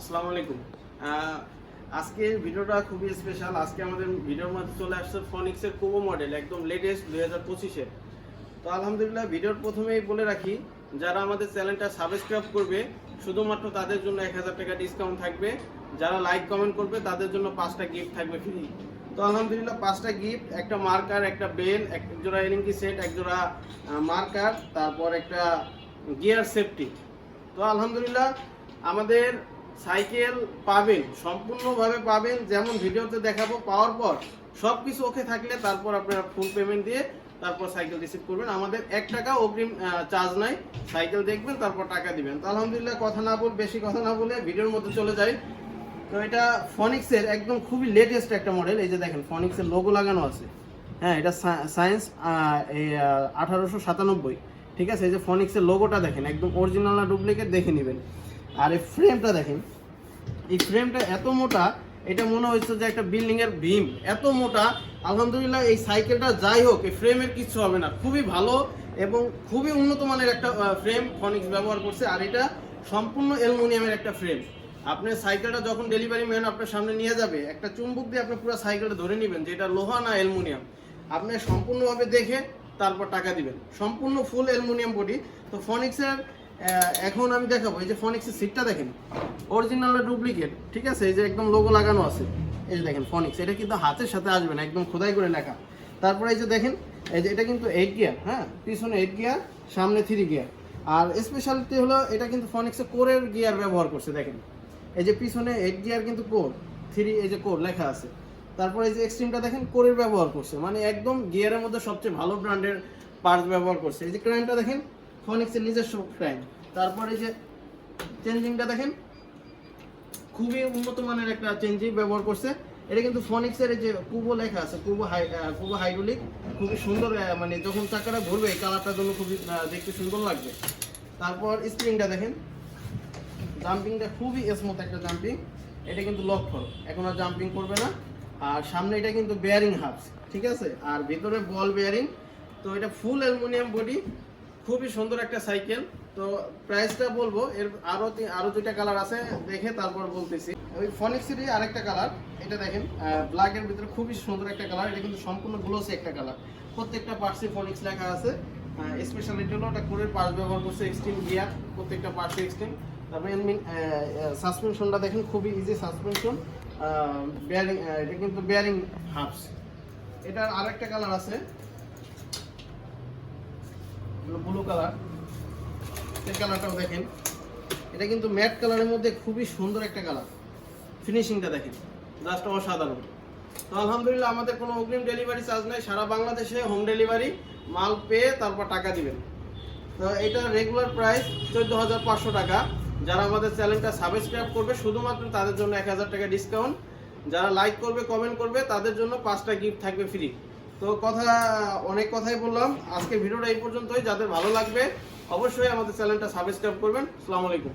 আসসালামু আলাইকুম। আজকে ভিডিওটা খুবই স্পেশাল আজকে আমাদের ভিডিওর মধ্যে চলে আসছে ফনিক্সের কোবো মডেল একদম লেটেস্ট দুই হাজার পঁচিশের। তো আলহামদুলিল্লাহ, ভিডিওর প্রথমেই বলে রাখি, যারা আমাদের চ্যানেলটা সাবস্ক্রাইব করবে, শুধুমাত্র তাদের জন্য এক হাজার টাকা ডিসকাউন্ট থাকবে। যারা লাইক কমেন্ট করবে, তাদের জন্য পাঁচটা গিফট থাকবে ফ্রি তো আলহামদুলিল্লাহ, পাঁচটা গিফট একটা মার্কার একটা বেল এক জোড়া এলিঙ্কি সেট এক জোড়া মার্কার তারপর একটা গিয়ার সেফটি তো আলহামদুলিল্লাহ, আমাদের সাইকেল পাবেন, সম্পূর্ণভাবে পাবেন, যেমন ভিডিওতে দেখাবো, পাওয়ার পর সব কিছু ওকে থাকলে তারপর আপনারা ফুল পেমেন্ট দিয়ে তারপর সাইকেল রিসিভ করবেন। আমাদের এক টাকা অগ্রিম চার্জ নাই। সাইকেল দেখবেন, তারপর টাকা দিবেন। তো আলহামদুলিল্লাহ কথা না বল বেশি কথা না বলে ভিডিওর মধ্যে চলে যাই। তো এটা ফনিক্সের একদম খুবই লেটেস্ট একটা মডেল এই যে দেখেন ফনিক্সের লোগো লাগানো আছে। হ্যাঁ এটা সায়েন্স আঠারোশো সাতানব্বই। ঠিক আছে? এই যে ফনিক্সের লোগোটা দেখেন, একদম অরিজিনাল না ডুপ্লিকেট দেখে নেবেন। আর এই ফ্রেমটা দেখেন, এই ফ্রেমটা এত মোটা, এটা মনে হচ্ছে যে একটা বিল্ডিং এর ভীম। এত মোটা, আলহামদুলিল্লাহ এই সাইকেলটা যাই হোক, এই ফ্রেমের কিচ্ছু হবে না। খুবই ভালো এবং খুবই উন্নত মানের একটা ফ্রেম ফনিক্স ব্যবহার করছে, আর এটা সম্পূর্ণ অ্যালুমিনিয়ামের একটা ফ্রেম আপনার সাইকেলটা যখন ডেলিভারি ম্যান আপনার সামনে নিয়ে যাবে, একটা চুম্বক দিয়ে আপনি পুরো সাইকেলটা ধরে নেবেন যে এটা লোহা না অ্যালুমিনিয়াম আপনি সম্পূর্ণভাবে দেখে তারপর টাকা দিবেন। সম্পূর্ণ ফুল অ্যালুমিনিয়াম বডি তো ফনিক্সের এখন আমি দেখাবো, এই যে ফনিক্সের সিটটা দেখেন অরিজিনাল ডুপ্লিকেট ঠিক আছে? এই যে একদম লোগো লাগানো আছে, এই যে দেখেন ফনিক্স এটা কিন্তু হাতের সাথে আসবে না, একদম খোদাই করে লেখা। তারপরে এই যে দেখেন, এই যে এটা কিন্তু এইট গিয়ার হ্যাঁ? পিছনে এইট গিয়ার সামনে থ্রি গিয়ার আর স্পেশালিটি হলো, এটা কিন্তু ফনিক্সের কোরের গিয়ার ব্যবহার করছে, দেখেন। এই যে পিছনে এইট গিয়ার কিন্তু কোর থ্রি এই যে কোর লেখা আছে। তারপরে এই যে এক্সট্রিমটা দেখেন কোরের ব্যবহার করছে মানে একদম গিয়ারের মধ্যে সবচেয়ে ভালো ব্র্যান্ডের পার্টস ব্যবহার করছে। এই যে ক্রাইমটা দেখেন ফনিক্সের নিজস্ব ক্রাইম তারপরে যে চেঞ্জিংটা দেখেন, খুবই উন্নত মানের একটা চেঞ্জিং ব্যবহার করছে। এটা কিন্তু ফনিক্সের যে কুবো লেখা আছে কুবো হাই কুবো হাইড্রোলিক খুবই সুন্দর মানে যখন চাকাটা ঘুরবে, এই কালারটার জন্য খুবই দেখতে সুন্দর লাগবে। তারপর স্প্রিংটা দেখেন জাম্পিংটা খুবই স্মুথ একটা জাম্পিং এটা কিন্তু লক ফল এখন আর জাম্পিং করবে না। আর সামনে এটা কিন্তু বেয়ারিং হাবস ঠিক আছে? আর ভিতরে বল বেয়ারিং তো এটা ফুল অ্যালুমিনিয়াম বডি খুবই সুন্দর একটা সাইকেল। তো প্রাইসটা বলব, এর আরও তি- আরও দুইটা কালার আছে, দেখে তারপর বলতেছি। ওই ফনিক্সেরই আরেকটা কালার, এটা দেখেন ব্ল্যাক এর ভিতরে খুবই সুন্দর একটা কালার, এটা কিন্তু সম্পূর্ণ গ্লোসি একটা কালার। প্রত্যেকটা পার্টসে ফনিক্স লেখা আছে স্পেশালিটি হলো ওটা কোরের পার্টস ব্যবহার করছে এক্সট্রিম গিয়ার প্রত্যেকটা পার্টসে এক্সট্রিম তারপরে সাসপেনশনটা দেখেন, খুবই ইজি সাসপেনশন বেয়ারিং এটা কিন্তু বেয়ারিং হাফস এটার আরেকটা কালার আছে ব্লু কালার এই কালারটাও দেখেন। এটা কিন্তু ম্যাট কালারের মধ্যে খুবই সুন্দর একটা কালার ফিনিশিংটা দেখেন। জাস্ট অসাধারণ। তো আলহামদুলিল্লাহ আমাদের কোনো অগ্রিম ডেলিভারি চার্জ নাই। সারা বাংলাদেশে হোম ডেলিভারি মাল পেয়ে তারপর টাকা দিবেন। তো এটা রেগুলার প্রাইস চোদ্দ হাজার পাঁচশো টাকা। যারা আমাদের চ্যানেলটা সাবস্ক্রাইব করবে, শুধুমাত্র তাদের জন্য এক হাজার টাকা ডিসকাউন্ট যারা লাইক করবে কমেন্ট করবে, তাদের জন্য পাঁচটা গিফট থাকবে ফ্রি তো কথা, অনেক কথাই বললাম। আজকে ভিডিওটা এই পর্যন্তই। যাদের ভালো লাগবে, অবশ্যই আমাদের চ্যানেলটা সাবস্ক্রাইব করবেন। আসসালামু আলাইকুম।